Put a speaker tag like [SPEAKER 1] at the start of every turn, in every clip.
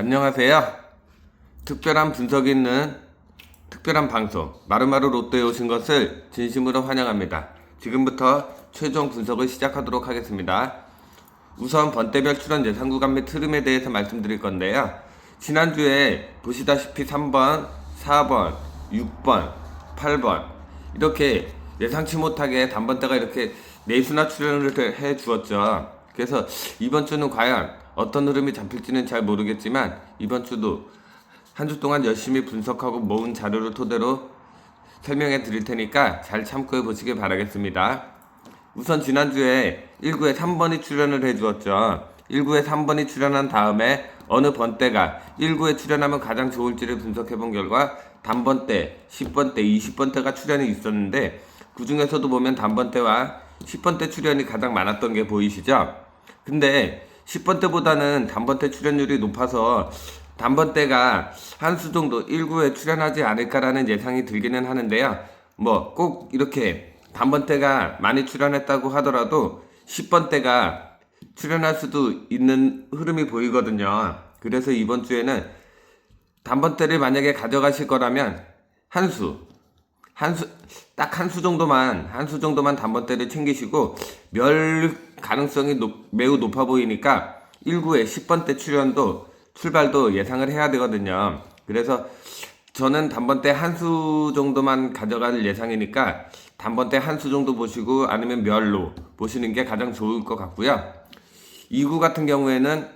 [SPEAKER 1] 안녕하세요. 특별한 분석이 있는 특별한 방송 마루마루 롯데에 오신 것을 진심으로 환영합니다. 지금부터 최종 분석을 시작하도록 하겠습니다. 우선 번대별 출연 예상 구간 및 흐름에 대해서 말씀드릴 건데요. 지난주에 보시다시피 3번, 4번, 6번, 8번 이렇게 예상치 못하게 단번대가 이렇게 내수나 출연을 해 주었죠. 그래서 이번 주는 과연 어떤 흐름이 잡힐지는 잘 모르겠지만 이번 주도 한 주 동안 열심히 분석하고 모은 자료를 토대로 설명해 드릴 테니까 잘 참고해 보시길 바라겠습니다. 우선 지난주에 1구에 3번이 출연을 해 주었죠. 1구에 3번이 출연한 다음에 어느 번대가 1구에 출연하면 가장 좋을지를 분석해 본 결과 단번대, 10번대, 20번대가 출연이 있었는데 그 중에서도 보면 단번대와 10번대 출연이 가장 많았던 게 보이시죠? 근데 10번대보다는 단번대 출연율이 높아서 단번대가 한 수 정도 1구에 출연하지 않을까라는 예상이 들기는 하는데요. 뭐 꼭 이렇게 단번대가 많이 출연했다고 하더라도 10번대가 출연할 수도 있는 흐름이 보이거든요. 그래서 이번 주에는 단번대를 만약에 가져가실 거라면 한 수, 한 수, 딱 한 수 정도만, 한 수 정도만 단번대를 챙기시고, 멸 가능성이 높- 매우 높아 보이니까, 1구에 10번대 출연도, 출발도 예상을 해야 되거든요. 그래서 저는 단번대 한수 정도만 가져갈 예상이니까, 단번대 한수 정도 보시고, 아니면 멸로 보시는 게 가장 좋을 것 같고요. 2구 같은 경우에는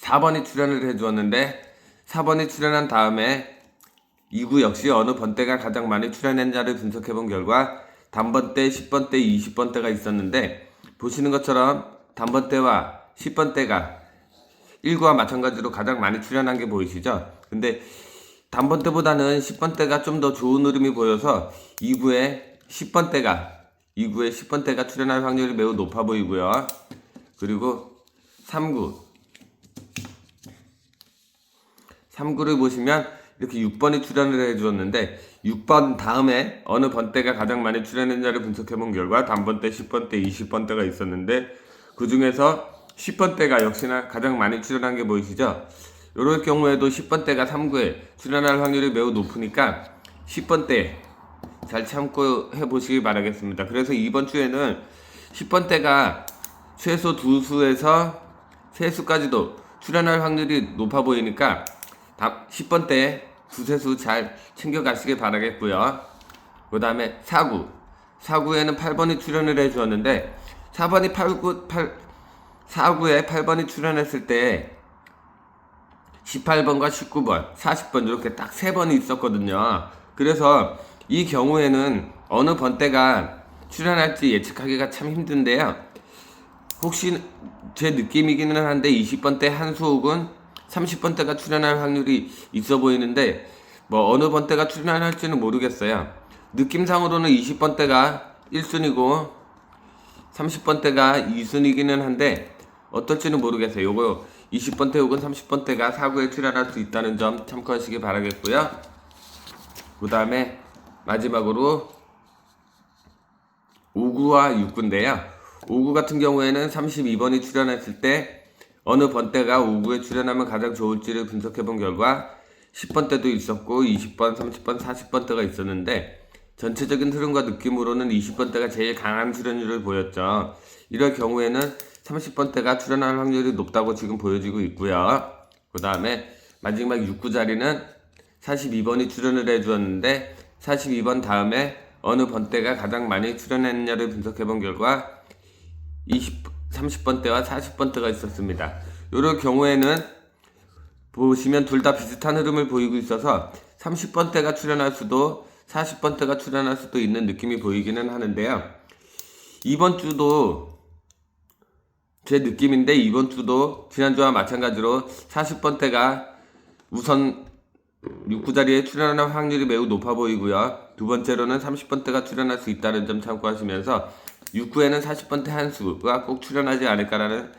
[SPEAKER 1] 4번이 출연을 해주었는데, 4번이 출연한 다음에 2구 역시 어느 번대가 가장 많이 출연했냐를 분석해 본 결과 단번대, 10번대, 20번대가 있었는데 보시는 것처럼 단번대와 10번대가 1구와 마찬가지로 가장 많이 출연한 게 보이시죠? 근데 단번대보다는 10번대가 좀 더 좋은 흐름이 보여서 2구에 10번대가 2구에 10번대가 출연할 확률이 매우 높아 보이고요. 그리고 3구 3구를 보시면 이렇게 6번이 출연을 해주었는데 6번 다음에 어느 번대가 가장 많이 출연했냐를 분석해본 결과 단번대, 10번대, 20번대가 있었는데 그 중에서 10번대가 역시나 가장 많이 출연한 게 보이시죠? 이럴 경우에도 10번대가 3구에 출연할 확률이 매우 높으니까 10번대 잘 참고 해 보시기 바라겠습니다. 그래서 이번 주에는 10번대가 최소 두 수에서 세 수까지도 출연할 확률이 높아 보이니까 10번대 두세 수 잘 챙겨가시길 바라겠고요. 그 다음에 4구. 4구에는 8번이 출연을 해 주었는데 4번이 8구, 8, 4구에 8번이 출연했을 때 18번과 19번, 40번 이렇게 딱세 번이 있었거든요. 그래서 이 경우에는 어느 번대가 출연할지 예측하기가 참 힘든데요. 혹시 제 느낌이기는 한데 20번대 한수옥은 30번대가 출연할 확률이 있어 보이는데 뭐 어느 번대가 출연할지는 모르겠어요. 느낌상으로는 20번대가 1순위고 30번대가 2순위기는 한데 어떨지는 모르겠어요. 요거 20번대 혹은 30번대가 사구에 출연할 수 있다는 점 참고하시기 바라겠고요. 그 다음에 마지막으로 5구와 6구인데요. 5구 같은 경우에는 32번이 출연했을 때 어느 번대가 5구에 출연하면 가장 좋을지를 분석해 본 결과 10번 대도 있었고 20번, 30번, 40번 대가 있었는데 전체적인 흐름과 느낌으로는 20번 대가 제일 강한 출연율을 보였죠. 이럴 경우에는 30번 대가 출연할 확률이 높다고 지금 보여지고 있고요. 그 다음에 마지막 6구 자리는 42번이 출연을 해주었는데 42번 다음에 어느 번대가 가장 많이 출연했냐를 분석해 본 결과 20, 30번대와 40번대가 있었습니다. 이럴 경우에는 보시면 둘 다 비슷한 흐름을 보이고 있어서 30번대가 출연할 수도 40번대가 출연할 수도 있는 느낌이 보이기는 하는데요. 이번 주도 제 느낌인데 이번 주도 지난주와 마찬가지로 40번대가 우선 6구 자리에 출연할 확률이 매우 높아 보이고요. 두 번째로는 30번대가 출연할 수 있다는 점 참고하시면서 6구에는 40번대 한 수가 꼭 출연하지 않을까라는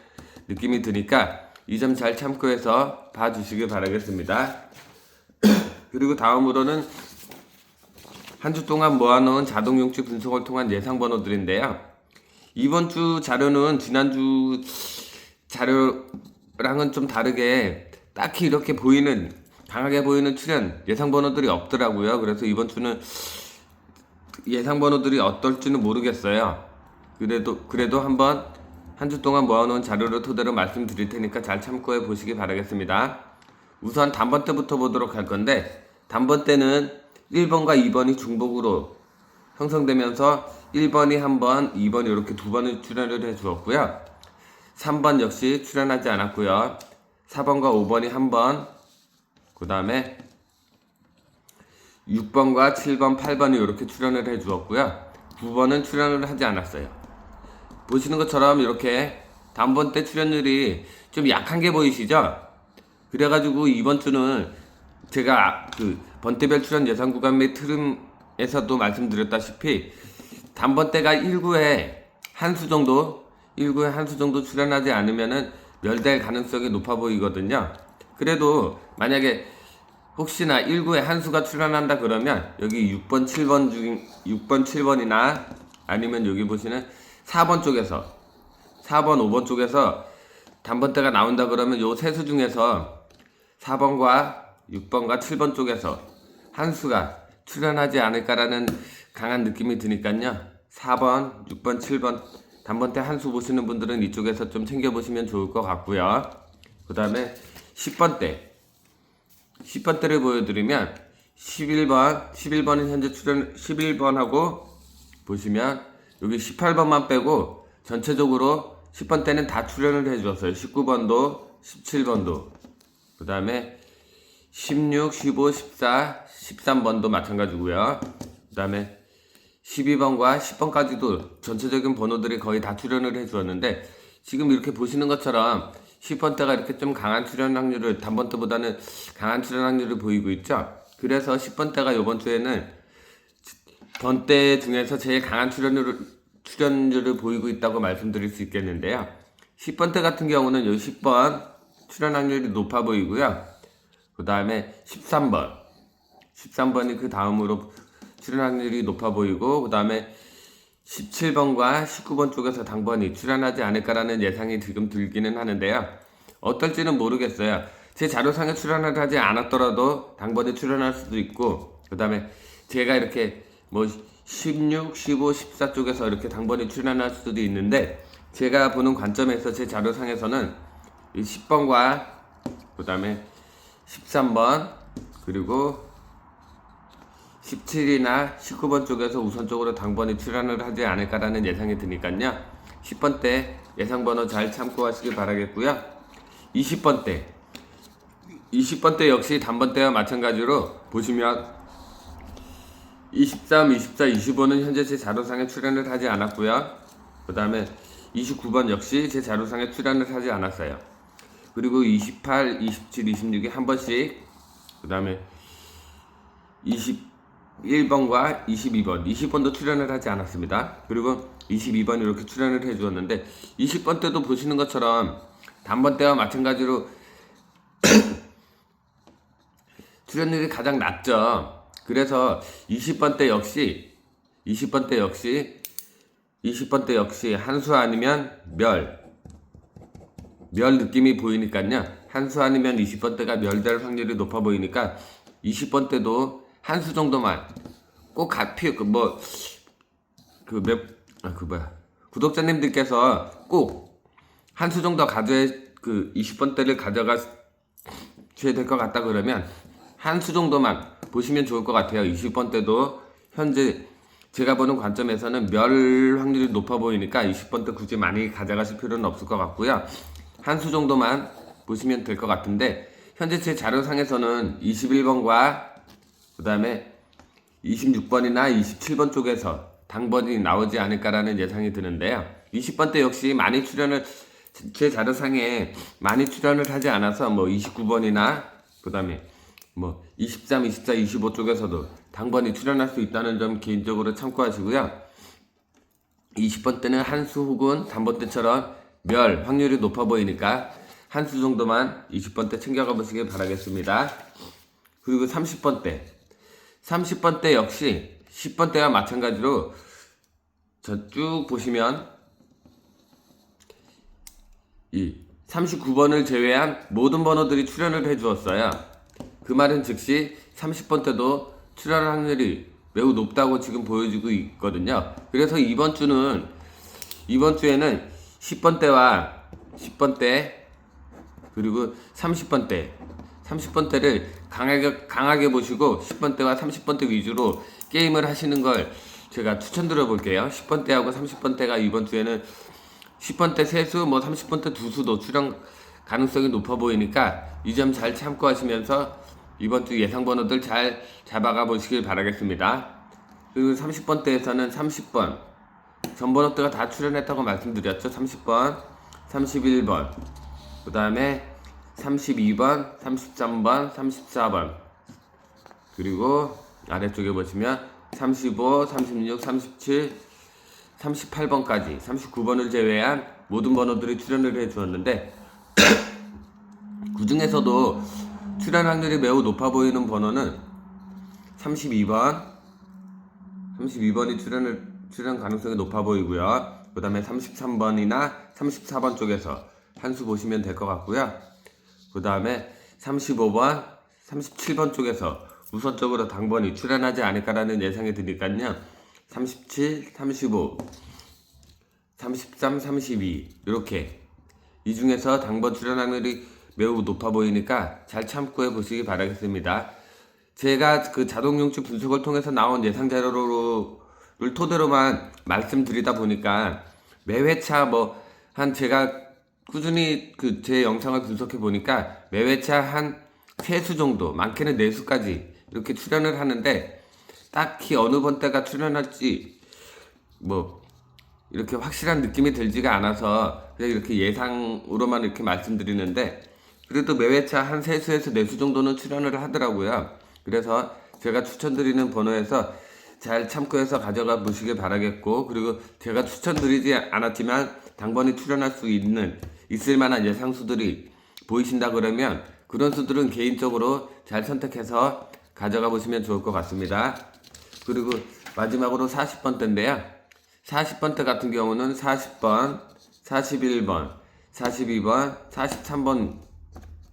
[SPEAKER 1] 느낌이 드니까 이 점 잘 참고해서 봐주시길 바라겠습니다. 그리고 다음으로는 한 주 동안 모아놓은 자동용치 분석을 통한 예상 번호들인데요. 이번 주 자료는 지난주 자료랑은 좀 다르게 딱히 이렇게 보이는 강하게 보이는 출연 예상 번호들이 없더라고요. 그래서 이번 주는 예상 번호들이 어떨지는 모르겠어요. 그래도 그래도 한번 한 주 동안 모아놓은 자료를 토대로 말씀드릴 테니까 잘 참고해 보시기 바라겠습니다. 우선 단번 때부터 보도록 할 건데 단번 때는 1번과 2번이 중복으로 형성되면서 1번이 한 번, 2번이 이렇게 두 번을 출연을 해 주었고요. 3번 역시 출연하지 않았고요. 4번과 5번이 한 번, 그 다음에 6번과 7번, 8번이 이렇게 출연을 해 주었고요. 9번은 출연을 하지 않았어요. 보시는 것처럼 이렇게 단번 때 출연률이 좀 약한 게 보이시죠? 그래가지고 이번 주는 제가 그 번대별 출연 예상 구간 및 트름에서도 말씀드렸다시피 단번 때가 1구에 한 수 정도 1구에 한 수 정도 출연하지 않으면은 멸될 가능성이 높아 보이거든요. 그래도 만약에 혹시나 1구에 한 수가 출연한다 그러면 여기 6번, 7번 중 6번, 7번이나 아니면 여기 보시는 4번 쪽에서 4번, 5번 쪽에서 단번대가 나온다 그러면 요 세수 중에서 4번과 6번과 7번 쪽에서 한 수가 출연하지 않을까라는 강한 느낌이 드니까요. 4번, 6번, 7번 단번대 한 수 보시는 분들은 이쪽에서 좀 챙겨보시면 좋을 것 같고요. 그 다음에 10번 대 10번 대를 보여드리면 11번, 11번은 현재 출연 11번하고 보시면 여기 18번만 빼고 전체적으로 10번 때는 다 출연을 해주었어요. 19번도, 17번도, 그 다음에 16, 15, 14, 13번도 마찬가지고요. 그 다음에 12번과 10번까지도 전체적인 번호들이 거의 다 출연을 해주었는데 지금 이렇게 보시는 것처럼 10번 때가 이렇게 좀 강한 출연 확률을 단번 때보다는 강한 출연 확률을 보이고 있죠. 그래서 10번 때가 이번 주에는 번대 중에서 제일 강한 출연율을, 출연율을 보이고 있다고 말씀드릴 수 있겠는데요. 10번 때 같은 경우는 요 10번 출연 확률이 높아 보이고요. 그 다음에 13번. 13번이 그 다음으로 출연 확률이 높아 보이고, 그 다음에 17번과 19번 쪽에서 당번이 출연하지 않을까라는 예상이 지금 들기는 하는데요. 어떨지는 모르겠어요. 제 자료상에 출연을 하지 않았더라도 당번이 출연할 수도 있고, 그 다음에 제가 이렇게 뭐 16, 15, 14 쪽에서 이렇게 당번이 출연할 수도 있는데, 제가 보는 관점에서 제 자료상에서는 이 10번과 그 다음에 13번 그리고 17이나 19번 쪽에서 우선적으로 당번이 출연을 하지 않을까라는 예상이 드니까요. 10번 때 예상 번호 잘 참고하시길 바라겠고요. 20번 때 20번 때 역시 단번 때와 마찬가지로 보시면 23, 24, 25는 현재 제 자료상에 출연을 하지 않았고요. 그 다음에 29번 역시 제 자료상에 출연을 하지 않았어요. 그리고 28, 27, 26에 한 번씩 그 다음에 21번과 22번, 20번도 출연을 하지 않았습니다. 그리고 22번 이렇게 출연을 해주었는데 20번 때도 보시는 것처럼 단번 때와 마찬가지로 출연율이 가장 낮죠. 그래서 20번 때 역시 20번 때 역시 20번 때 역시 한수 아니면 멸. 멸 느낌이 보이니까요. 한수 아니면 20번 때가 멸될 확률이 높아 보이니까 20번 때도 한 수 정도만 꼭 가피 그뭐그몇아그 뭐야 구독자님들께서 꼭 한 수 정도 가져야 그 20번 때를 가져가셔야 될 것 같다 그러면 한 수 정도만 보시면 좋을 것 같아요. 20번 때도 현재 제가 보는 관점에서는 멸 확률이 높아 보이니까 20번 때 굳이 많이 가져가실 필요는 없을 것 같고요. 한 수 정도만 보시면 될 것 같은데 현재 제 자료상에서는 21번과 그 다음에 26번이나 27번 쪽에서 당번이 나오지 않을까라는 예상이 드는데요. 20번 때 역시 많이 출연을 제 자료상에 많이 출연을 하지 않아서 뭐 29번이나 그 다음에 뭐 23, 24, 25 쪽에서도 당번이 출연할 수 있다는 점 개인적으로 참고하시고요. 20번 때는 한수 혹은 단번 때처럼 멸 확률이 높아 보이니까 한 수 정도만 20번 때 챙겨가 보시길 바라겠습니다. 그리고 30번 때 30번 때 역시 10번 때와 마찬가지로 저 쭉 보시면 이 39번을 제외한 모든 번호들이 출연을 해 주었어요. 그 말은 즉시 30번 때도 출연 확률이 매우 높다고 지금 보여지고 있거든요. 그래서 이번 주는 이번 주에는 10번 때와 10번 때 그리고 30번 때 30번 때를 강하게 강하게 보시고 10번 때와 30번 때 위주로 게임을 하시는 걸 제가 추천드려 볼게요. 10번 때하고 30번 때가 이번 주에는 10번 때 세수, 뭐 30번 때 두수도 출연 가능성이 높아 보이니까 이 점 잘 참고하시면서 이번 주 예상 번호들 잘 잡아가 보시길 바라겠습니다. 그리고 30번 때에서는 30번 전 번호대가 다 출연했다고 말씀드렸죠. 30번, 31번, 그 다음에 32번, 33번, 34번, 그리고 아래쪽에 보시면 35, 36, 37, 38번까지 39번을 제외한 모든 번호들이 출연을 해 주었는데 그 중에서도 출연 확률이 매우 높아 보이는 번호는 32번 32번이 출연을 출연 가능성이 높아 보이고요. 그 다음에 33번이나 34번 쪽에서 한 수 보시면 될 것 같고요. 그 다음에 35번, 37번 쪽에서 우선적으로 당번이 출연하지 않을까라는 예상이 드니까요. 37, 35, 33, 32 이렇게 이 중에서 당번 출연 확률이 매우 높아 보이니까 잘 참고해 보시기 바라겠습니다. 제가 그 자동용치 분석을 통해서 나온 예상 자료를 토대로만 말씀드리다 보니까 매 회차 뭐 한 제가 꾸준히 그 제 영상을 분석해 보니까 매 회차 한 세 수 정도 많게는 네 수까지 이렇게 출연을 하는데 딱히 어느 번 때가 출연할지 뭐 이렇게 확실한 느낌이 들지가 않아서 그냥 이렇게 예상으로만 이렇게 말씀드리는데 그래도 매회차 한 세수에서 네수 정도는 출연을 하더라고요. 그래서 제가 추천드리는 번호에서 잘 참고해서 가져가 보시길 바라겠고 그리고 제가 추천드리지 않았지만 당번에 출연할 수 있는 있을 만한 예상 수들이 보이신다 그러면 그런 수들은 개인적으로 잘 선택해서 가져가 보시면 좋을 것 같습니다. 그리고 마지막으로 40번 때인데요. 40번 때 같은 경우는 40번, 41번, 42번, 43번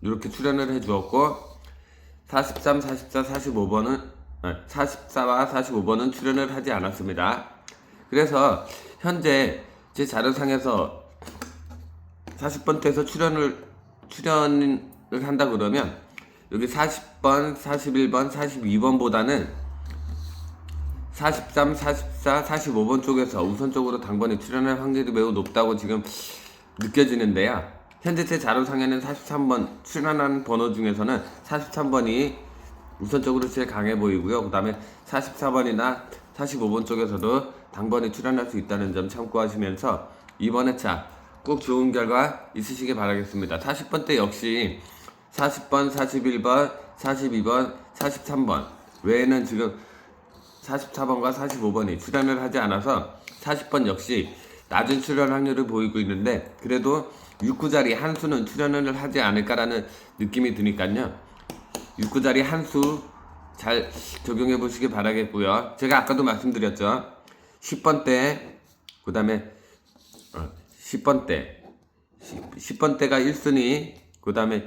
[SPEAKER 1] 이렇게 출연을 해 주었고 43, 44, 45번은 44와 45번은 출연을 하지 않았습니다. 그래서 현재 제 자료상에서 40번 때에서 출연을 출연을 한다 그러면 여기 40번, 41번, 42번보다는 43, 44, 45번 쪽에서 우선적으로 당번에 출연할 확률이 매우 높다고 지금 느껴지는데요. 제 자료상에는 43번 출연한 번호 중에서는 43번이 우선적으로 제일 강해 보이고요. 그 다음에 44번이나 45번 쪽에서도 당번에 출연할 수 있다는 점 참고하시면서 이번 회차 꼭 좋은 결과 있으시길 바라겠습니다. 40번 때 역시 40번, 41번, 42번, 43번 외에는 지금 44번과 45번이 출연을 하지 않아서 40번 역시 낮은 출연 확률을 보이고 있는데 그래도 6구자리 한 수는 출연을 하지 않을까라는 느낌이 드니까요. 6구자리 한 수 잘 적용해 보시기 바라겠고요. 제가 아까도 말씀드렸죠. 10번 때, 그 다음에 어, 10번 때, 10, 번 때가 1순위, 그 다음에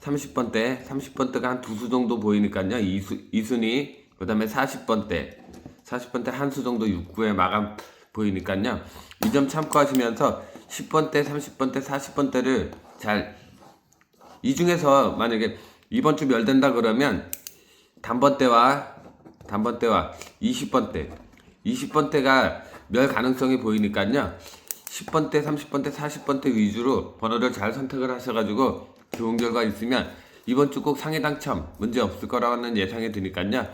[SPEAKER 1] 30번 때, 30번 때가 한 두 수 정도 보이니까요. 2수, 2순위, 그 다음에 40번 때, 40번 때 한 수 정도 6구에 마감 보이니까요. 이 점 참고하시면서 10번 때, 30번 때, 40번 때를 잘, 이 중에서 만약에 이번 주 멸된다 그러면 단번 때와 단번 때와 20번 때 20번 때가 멸 가능성이 보이니까요. 10번 때 30번 때 40번 때 위주로 번호를 잘 선택을 하셔가지고 좋은 결과 있으면 이번 주 꼭 상해 당첨 문제 없을 거라는 예상이 드니까요.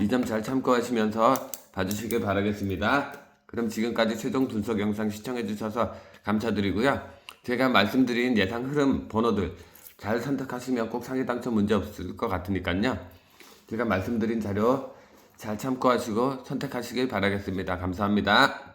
[SPEAKER 1] 이 점 잘 참고하시면서 봐주시길 바라겠습니다. 그럼 지금까지 최종 분석 영상 시청해주셔서 감사드리고요 제가 말씀드린 예상 흐름 번호들 잘 선택하시면 꼭 상해 당첨 문제 없을 것 같으니까요 제가 말씀드린 자료 잘 참고하시고 선택하시길 바라겠습니다. 감사합니다.